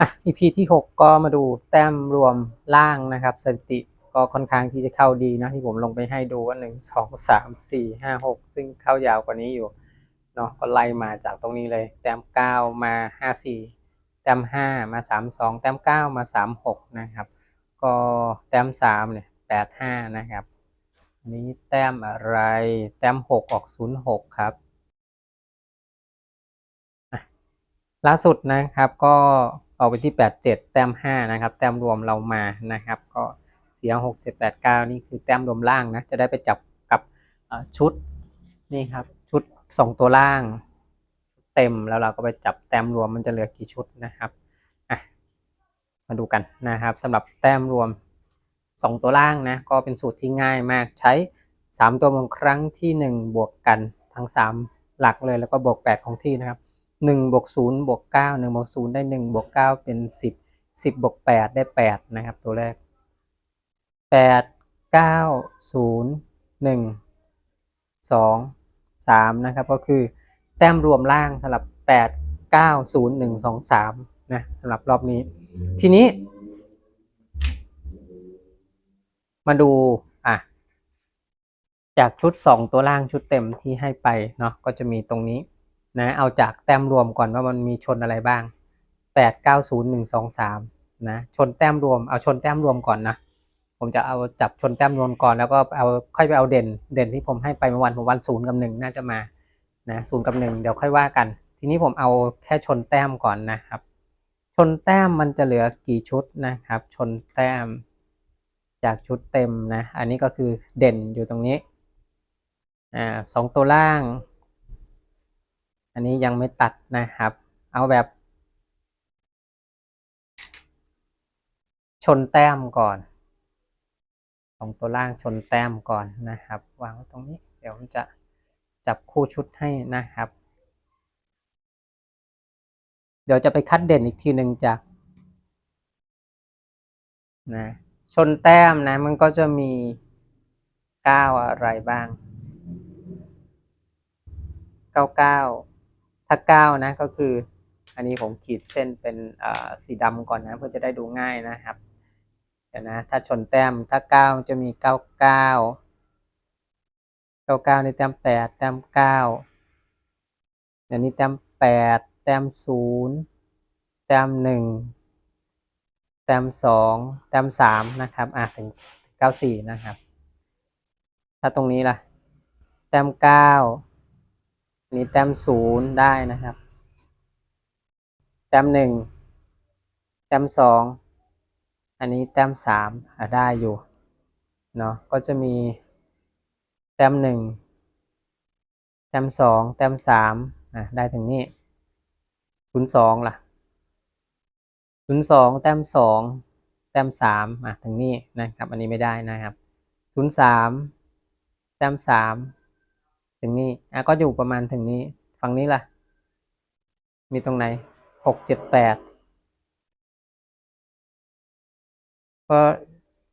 อะ EP ที่ 6 ก็มาดูแต้มรวมล่างนะครับ สถิติก็ค่อนข้างที่จะเข้าดีนะที่ผมลงไปให้ดูว่า 1 2 3 4 5 6 ซึ่งเข้ายาวกว่านี้อยู่เนาะก็ไล่มาจากตรงนี้เลย แต้ม 9 มา 5 4 แต้ม 5 มา 3 2 แต้ม 9 มา 3 6 นะครับ ก็แต้ม 3 เนี่ย 8 5 นะครับอันนี้แต้มอะไร แต้ม 6 ออก 0 6 ครับล่าสุดนะครับก็ ออกไปที่ 87 แต้ม 5 นะครับ แต้มรวมเรามานะครับ ก็เสีย6 7 8 9 นี่คือแต้มรวมล่างนะ จะได้ไปจับกับชุดนี่ครับชุด 2 ตัวล่าง เต็มแล้วเราก็ไปจับแต้มรวมมันจะเหลือกี่ชุดนะครับอะมาดูกันนะครับสำหรับแต้มรวม 2 ตัวล่างนะก็เป็นสูตรที่ง่ายมากใช้ 3 ตัวบนครั้งที่ 1 บวกกันทั้ง 3 หลักเลยแล้วก็บวก 8 ของที่นะครับ หนึ่งบวกศูนย์บวกเก้าหนึ่งบวกศูนย์ได้หนึ่งบวกเก้าเป็นสิบสิบบวกแปดได้แปดนะครับ ตัวแรกแปดเก้าศูนย์หนึ่งสองสามนะครับ ก็คือแต้มรวมล่างสำหรับแปดเก้าศูนย์หนึ่งสองสามนะสำหรับรอบนี้ ทีนี้ มาดูอะจากชุดสองตัวล่างชุดเต็มที่ให้ไปเนาะก็จะมีตรงนี้ นะเอาจากแต้มรวมก่อนว่ามันมีชนอะไรบ้างแปดเก้าศูนย์หนึ่งสองสามนะชนแต้มรวมเอาชนแต้มรวมก่อนนะผมจะเอาจับชนแต้มรวมก่อนแล้วก็เอาค่อยไปเอาเด่นเด่นที่ผมให้ไปเมื่อวันผมวันศูนย์กับหนึ่งน่าจะมานะศูนย์กับหนึ่งเดี๋ยวค่อยว่ากัน ทีนี้ผมเอาแค่ชนแต้มก่อนนะครับ ชนแต้มมันจะเหลือกี่ชุดนะครับ ชนแต้มจากชุดเต็มนะ อันนี้ก็คือเด่นอยู่ตรงนี้อ่าสองตัวล่าง อันนี้ยังไม่ตัดนะครับ เอาแบบ ชนแต้มก่อน ของตัวล่างชนแต้มก่อนนะครับ วางไว้ตรงนี้ เดี๋ยวผมจะจับคู่ชุดให้นะครับ เดี๋ยวจะไปคัดเด่นอีกทีหนึ่งจากนะชนแต้มนะมันก็จะมีก้าวอะไรบ้างเก้าเก้า ถ้าเก้านะก็คือ อันนี้ผมขีดเส้นเป็นสีดำก่อนนะเพื่อจะได้ดูง่ายนะครับเดี๋ยวนะถ้าชนแต้มถ้าเก้าจะมีเก้าเก้าเก้าเก้าในแต้มแปดแต้มเก้าเดี๋ยวนี้แต้มแปดแต้มศูนย์แต้มหนึ่งแต้มสองแต้มสามนะครับอะถึงเก้าสี่นะครับ ถ้าตรงนี้ล่ะ แต้มเก้า นี้แต้มศูนย์ได้นะครับ แต้มหนึ่งแต้มสองอันนี้แต้มสามได้อยู่เนาะก็จะมีแต้มหนึ่งแต้มสองแต้มสามอะได้ถึงนี้ศูนย์สองล่ะศูนย์สองแต้มสองแต้มสามอะถึงนี้นะครับ อันนี้ไม่ได้นะครับศูนย์สามแต้มสาม ถึงนี้อะก็อยู่ประมาณถึงนี้ ฝั่งนี้ล่ะ มีตรงไหนหกเจ็ดแปดก็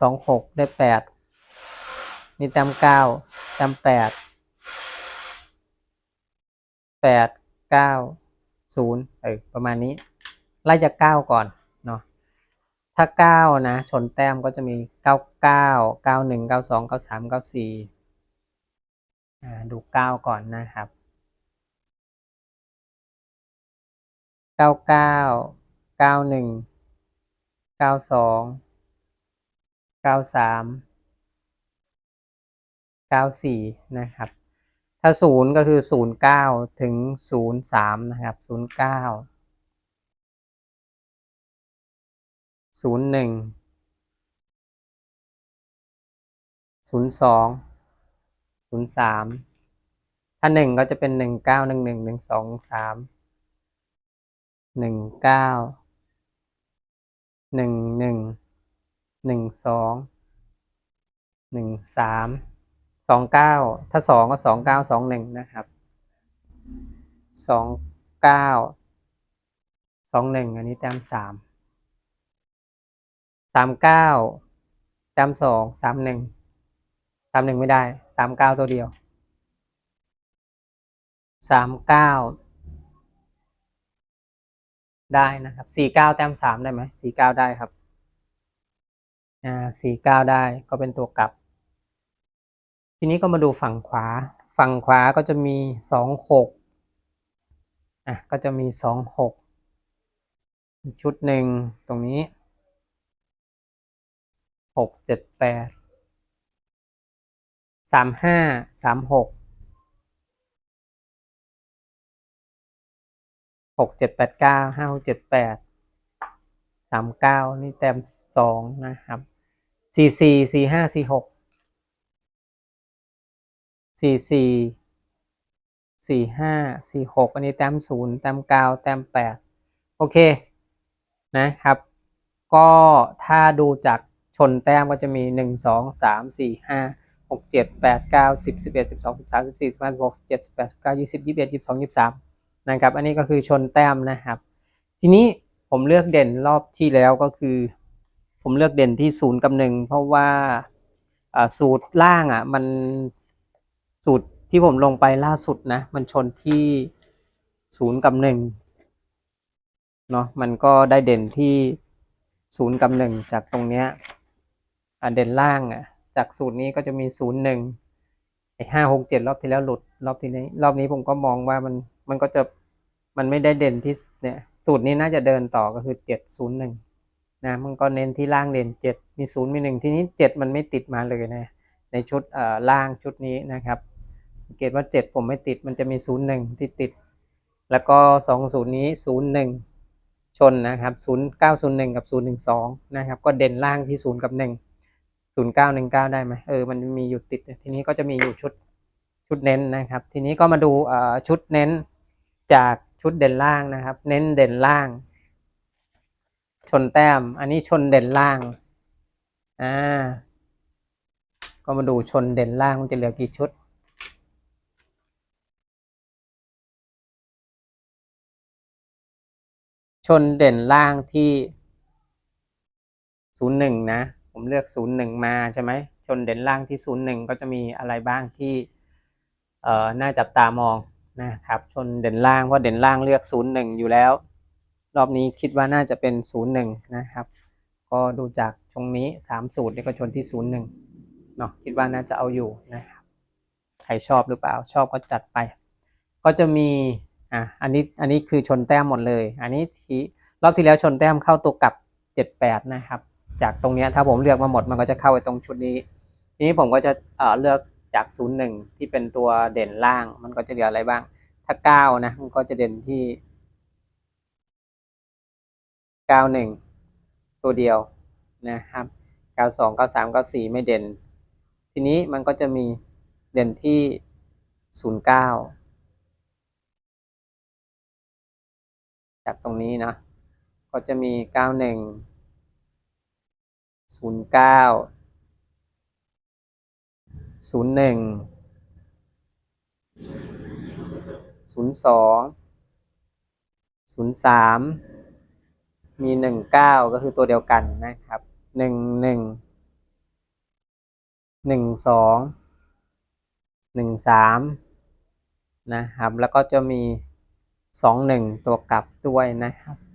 สองหกได้แปดนี่แต้มเก้าแต้มแปดแปดเก้าศูนย์เออประมาณนี้ ไล่จากเก้าก่อนเนาะถ้าเก้านะ ชนแต้มก็จะมีเก้าเก้าเก้าหนึ่งเก้าสองเก้าสามเก้าสี่ ดูเก้าก่อนนะครับเก้าเก้าเก้าหนึ่งเก้าสองเก้าสามเก้าสี่นะครับ ถ้าศูนย์ก็คือศูนย์เก้าถึงศูนย์สามนะครับศูนย์เก้าศูนย์หนึ่งศูนย์สอง ศูนย์สามถ้าหนึ่งก็จะเป็นหนึ่งเก้าหนึ่งหนึ่งหนึ่งสองสามหนึ่งเก้าหนึ่งหนึ่งหนึ่งสองหนึ่งสามสองเก้าถ้าสองก็สองเก้าสองหนึ่งนะครับสองเก้าสองหนึ่งอันนี้แต้มสามสามเก้าแต้มสองสามหนึ่งามหนึ่งไม่ได้สามเก้าตัวเดียวสามเก้าได้นะครับสี่เก้าแต้มสามได้ไหมสี่เก้าได้ครับอ่าสี่เก้าได้ก็เป็นตัวกลับ ทีนี้ก็มาดูฝั่งขวา ฝั่งขวาก็จะมีสองหกอะก็จะมีสองหกชุดหนึ่งตรงนี้หกเจ็ดแปด สามห้าสามหกหกเจ็ดแปดเก้าห้าหกเจ็ดแปดสามเก้านี่แต้มสองนะครับสี่สี่สี่ห้าสี่หกสี่สี่สี่ห้าสี่หกอันนี้แต้มศูนย์แต้มเก้าแต้มแปดโอเคนะครับ ก็ถ้าดูจากชนแต้มก็จะมีหนึ่งสองสามสี่ห้า หกเจ็ดแปดเก้าสิบสิบเอ็ดสิบสองสิบสามสิบสี่สิบห้าสิบหกสิบเจ็ดสิบแปดสิบเก้ายี่สิบยี่สิบเอ็ดยี่สิบสองยี่สิบสามนะครับ อันนี้ก็คือชนแต้มนะครับ ทีนี้ผมเลือกเด่นรอบที่แล้วก็คือ ผมเลือกเด่นที่ศูนย์กับหนึ่งเพราะว่าสูตรล่างอะมันสูตรที่ผมลงไปล่าสุดนะมันชนที่ศูนย์กับหนึ่งเนาะมันก็ได้เด่นที่ศูนย์กับหนึ่งจากตรงเนี้ยเด่นล่างอะ จากสูตรนี้ก็จะมีศูนย์หนึ่งไอ้ห้าหกเจ็ดรอบที่แล้วหลุดรอบที่นี้ รอบนี้ผมก็มองว่ามันมันก็จะมันไม่ได้เด่นที่เนี่ยสูตรนี้น่าจะเดินต่อก็คือเจ็ดศูนย์หนึ่งนะมันก็เน้นที่ล่างเด่นเจ็ดมีศูนย์มีหนึ่งทีนี้เจ็ดมันไม่ติดมาเลยนะในชุดเอ่อล่างชุดนี้นะครับสังเกตว่าเจ็ดผมไม่ติดมันจะมีศูนย์หนึ่งที่ติด แล้วก็สองศูนย์นี้ศูนย์หนึ่งชนนะครับศูนย์เก้าศูนย์หนึ่งกับศูนย์หนึ่งสองนะครับ ก็เด่นล่างที่ศูนย์กับหนึ่ง ศูนย์เก้าหนึ่งเก้าได้ไหมเออมันมีอยู่ติด ทีนี้ก็จะมีอยู่ชุดชุดเน้นนะครับ ทีนี้ก็มาดูชุดเน้นจากชุดเด่นล่างนะครับ เน้นเด่นล่าง ชนแต้ม อันนี้ชนเด่นล่างอ่าก็มาดูชนเด่นล่างมันจะเหลือกี่ชุดชนเด่นล่างที่ศูนย์หนึ่งนะ ผมเลือกศูนย์หนึ่งมาใช่ไหมชนเด่นล่างที่ศูนย์หนึ่งก็จะมีอะไรบ้างที่เอ่อน่าจับตามองนะครับชนเด่นล่างเพราะเด่นล่างเลือกศูนย์หนึ่งอยู่แล้ว รอบนี้คิดว่าน่าจะเป็นศูนย์หนึ่งนะครับ ก็ดูจากตรงนี้สามสูตรนี่ก็ชนที่ศูนย์หนึ่งเนาะคิดว่าน่าจะเอาอยู่นะครับใครชอบหรือเปล่าชอบก็จัดไป ก็จะมีอะอันนี้อันนี้คือชนแต้มหมดเลย อันนี้ทีรอบที่แล้วชนแต้มเข้าตัวกลับเจ็ดแปดนะครับ จากตรงนี้ถ้าผมเลือกมาหมดมันก็จะเข้าไปตรงชุดนี้ ทีนี้ผมก็จะเเลือกจากศูนย์หนึ่งที่เป็นตัวเด่นล่าง มันก็จะเหลืออะไรบ้าง ถ้าเก้านะ มันก็จะเด่นที่เก้าหนึ่งตัวเดียวนะครับเก้าสองเก้าสามเก้าสี่ไม่เด่น ทีนี้มันก็จะมีเด่นที่ศูนย์เก้าจากตรงนี้นะ ก็จะมีเก้าหนึ่ง ศูนย์เก้าศูนย์หนึ่งศูนย์สองศูนย์สามมีหนึ่งเก้าก็คือตัวเดียวกันนะครับหนึ่งหนึ่งหนึ่งสองหนึ่งสามนะครับ แล้วก็จะมีสองหนึ่งตัวกลับด้วยนะครับ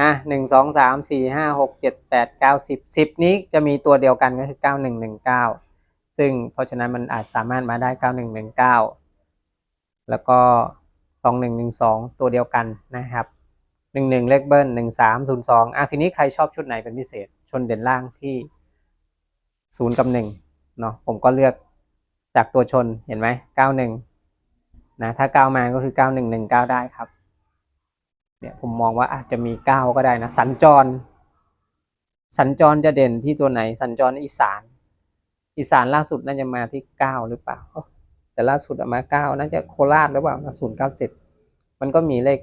อะหนึ่งสองสามสี่ห้าหกเจ็ดแปดเก้าสิบสิบนี้จะมีตัวเดียวกันก็คือเก้าหนึ่งหนึ่งเก้าซึ่งเพราะฉะนั้นมันอาจสามารถมาได้เก้าหนึ่งหนึ่งเก้าแล้วก็สองหนึ่งหนึ่งสองตัวเดียวกันนะครับหนึ่งหนึ่งเลขเบิ้ลหนึ่งสามศูนย์สองอะทีนี้ใครชอบชุดไหนเป็นพิเศษ ชนเด่นล่างที่ศูนย์กับหนึ่งเนาะผมก็เลือกจากตัวชนเห็นไหมเก้าหนึ่งนะถ้าเก้ามาก็คือเก้าหนึ่งหนึ่งเก้าได้ครับ เนี่ยผมมองว่าอาจจะมีเก้าก็ได้นะ สัญจร สัญจรจะเด่นที่ตัวไหน สัญจรอีสาน อีสานล่าสุดน่าจะมาที่เก้าหรือเปล่า แต่ล่าสุดอะมาเก้าน่าจะโคราชหรือเปล่าศูนย์เก้าเจ็ดมันก็มีเลข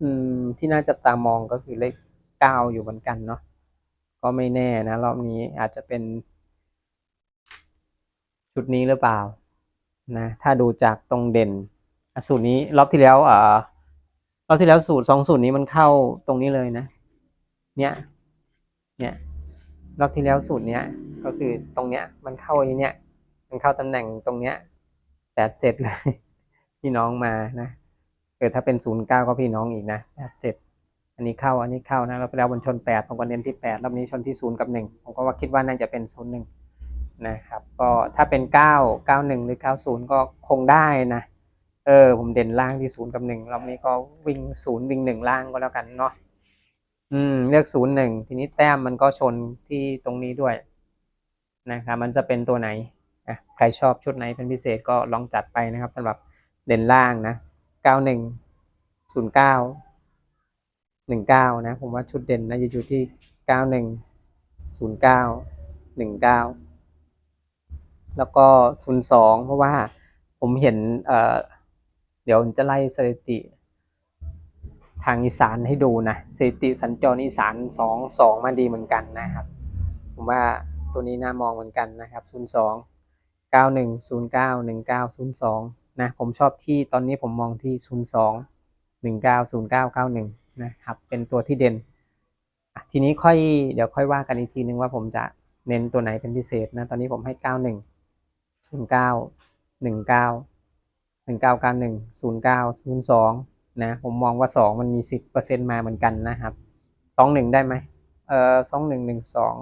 อืม ที่น่าจับตามองก็คือเลขเก้าอยู่เหมือนกันเนาะก็ไม่แน่นะรอบนี้อาจจะเป็น ชุดนี้หรือเปล่านะ ถ้าดูจากตรงเด่นอสูตรนี้รอบที่แล้วอ่า เรอบที่แล้วสูตรสองสูตรนี้มันเข้าตรงนี้เลยนะ เนี่ย เนี่ยรอบที่แล้วสูตรเนี้ย ก็คือตรงเนี้ย มันเข้าอย่างเนี้ย มันเข้าตำแหน่งตรงเนี้ยแปดเจ็ดเลย พี่น้องมานะไปคือถ้าเป็นศูนย์เก้าก็พี่น้องอีกนะแปดเจ็ดอันนี้เข้าอันนี้เข้านะแล้วไปแล้วบนชนแปดผมก็เน้นที่แปดรอบนี้ชนที่ศูนย์กับหนึ่งผมก็ว่าคิดว่าน่าจะเป็นศูนย์หนึ่งนะครับ ก็ถ้าเป็นเก้าเก้าหนึ่งหรือเก้าศูนย์ก็คงได้นะ เออ ผมเด่นล่างที่ศูนย์กับหนึ่งรอบนี้ก็วิ่งศูนย์วิ่งหนึ่งล่างก็แล้วกันเนาะอืม เลือกศูนย์หนึ่งทีนี้แต้มมันก็ชนที่ตรงนี้ด้วยนะครับมันจะเป็นตัวไหนอะใครชอบชุดไหนเป็นพิเศษก็ลองจัดไปนะครับสำหรับเด่นล่างนะเก้าหนึ่งศูนย์เก้าหนึ่งเก้านะ ผมว่าชุดเด่นนะจะอยู่ที่เก้าหนึ่งศูนย์เก้าหนึ่งเก้าแล้วก็ศูนย์สองเพราะว่าผมเห็นเอ่อ เดี๋ยวผมจะไล่สถิติ ทางอีสานให้ดูนะสถิติสัญจรอีสานสองสองมาดีเหมือนกันนะครับ ผมว่าตัวนี้น่ามองเหมือนกันนะครับศูนย์สองเก้าหนึ่งศูนย์เก้าหนึ่งเก้าศูนย์สองนะผมชอบที่ตอนนี้ผมมองที่ศูนย์สองหนึ่งเก้าศูนย์เก้าเก้าหนึ่งนะครับ เป็นตัวที่เด่นทีนี้ค่อยเดี๋ยวค่อยว่ากันอีกทีนึงว่าผมจะเน้นตัวไหนเป็นพิเศษนะ ตอนนี้ผมให้เก้า หนึ่งเก้าเก้าหนึ่งเก้าเก้าหนึ่งศูนย์เก้าศูนย์สองนะ ผมมองว่าสองมันมีสิบเปอร์เซ็นต์มาเหมือนกันนะครับสองหนึ่งได้ไหมเออสองหนึ่งหนึ่งสอง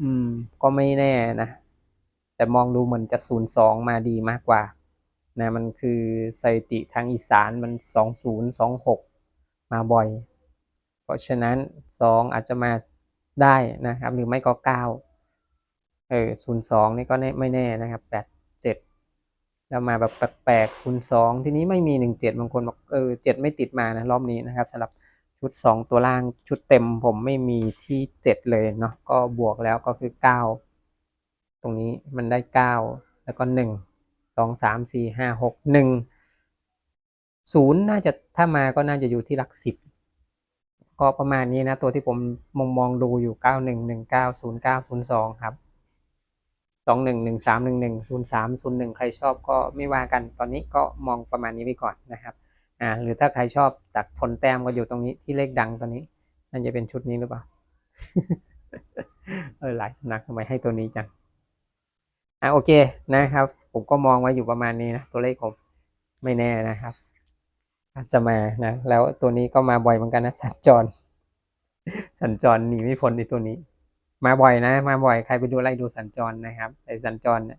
อืม ก็ไม่แน่นะ แต่มองดูเหมือนจะศูนย์สองมาดีมากกว่า นะ มันคือสถิติทางอีสานมันสองศูนย์สองหกมาบ่อย เพราะฉะนั้นสองอาจจะมาได้นะครับ หรือไม่ก็เก้าเออศูนย์สองนี่ก็ไม่แน่นะครับแปดเจ็ด แล้วมาแบบแปลกๆศูนย์สองทีนี้ไม่มีหนึ่งเจ็ดบางคนบอกเออเจ็ดไม่ติดมานะรอบนี้นะครับสำหรับชุดสองตัวล่างชุดเต็มผมไม่มีที่เจ็ดเลยเนาะก็บวกแล้วก็คือเก้าตรงนี้มันได้เก้าแล้วก็หนึ่งสองสามสี่ห้าหกหนึ่งศูนย์น่าจะถ้ามาก็น่าจะอยู่ที่หลักสิบก็ประมาณนี้นะ ตัวที่ผมมองมองดูอยู่เก้าหนึ่งหนึ่งเก้าศูนย์เก้าศูนย์สองครับ สองหนึ่งหนึ่งสามหนึ่งหนึ่งศูนย์สามศูนย์หนึ่งใครชอบก็ไม่ว่ากันตอนนี้ก็มองประมาณนี้ไปก่อนนะครับอ่าหรือถ้าใครชอบจากชนแต้มก็อยู่ตรงนี้ที่เลขดังตัวนี้น่าจะเป็นชุดนี้หรือเปล่าเออหลายสำนักทำไมให้ตัวนี้จังอ่าโอเคนะครับ ผมก็มองไว้อยู่ประมาณนี้นะตัวเลขผมไม่แน่นะครับ อาจจะมานะแล้วตัวนี้ก็มาบ่อยเหมือนกันนะสัญจร สัญจรหนีไม่พ้นในตัวนี้ มาบ่อยนะ มาบ่อยใครไปดูไล่ดูสัญจรนะครับไอสัญจรเนี่ย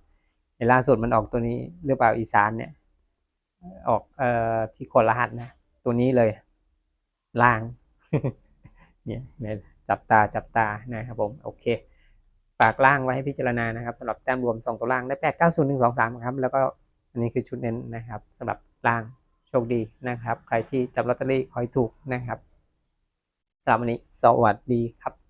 ในล่าสุดมันออกตัวนี้หรือเปล่าอีสานเนี่ยออกเอ่อที่โคราชนะ ตัวนี้เลย ล่าง เนี่ยจับตาจับตานะครับผมโอเคฝากล่างไว้ให้พิจารณานะครับสำหรับแต้มรวมสองตัวล่างได้แปดเก้าศูนย์หนึ่งสองสามครับ แล้วก็อันนี้คือชุดเน้นนะครับสำหรับล่างโชคดีนะครับ ใครที่จับลอตเตอรี่ขอให้ถูกนะครับสำหรับวันนี้สวัสดีครับ